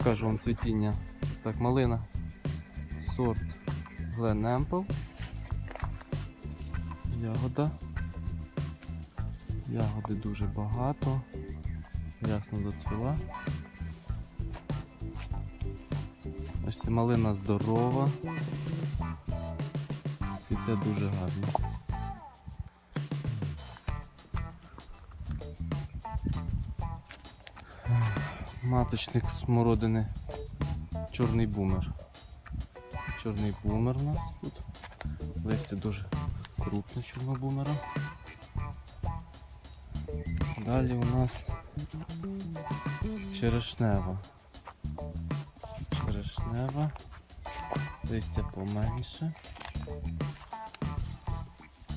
покажу вам цвітіння. Так, малина. Сорт Glen Ample. Ягода. Ягоди дуже багато. Ясно доцвіла. Бачите, малина здорова. Цвіте дуже гарно. Маточник смородини. Чорний бумер. Чорний бумер у нас тут. Листя дуже крупне чорного бумера. Далі у нас черешнева. Черешнева. Листя поменше.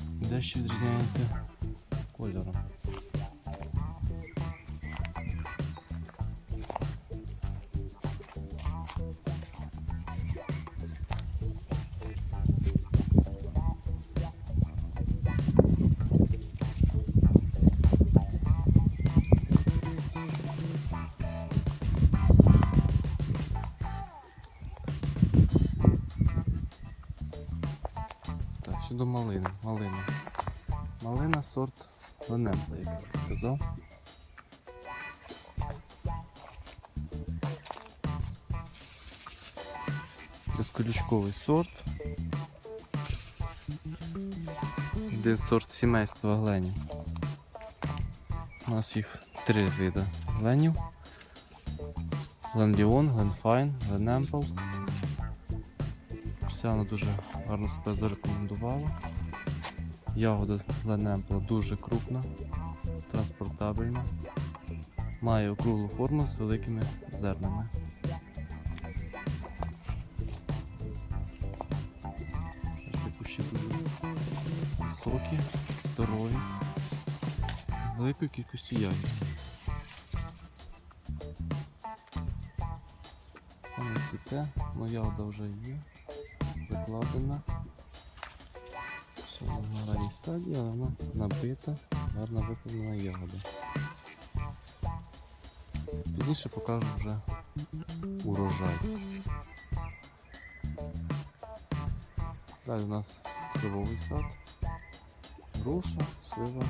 Дещо відрізняється кольором. Так, щодо малини. Малина. Малина сорт Ленемпла, як я вже сказав. Безколючковий сорт. Один сорт сімейства гленів. У нас їх три види гленів. Гленліон, Гленфайн, Гленемпл. Вся вона дуже гарно себе зарекомендувала. Ягода Ленемпла дуже крупна, транспортабельна. Має округлу форму з великими зернами. Ось ще високі, здорові, з великою кількістю ягід. Саме цвіте, але ягода вже є, закладена. Все на ранній стадії, але вона набита, гарно виповнена ягода. Пізніше покажу вже урожай. Далі у нас сливовий сад, груша, слива.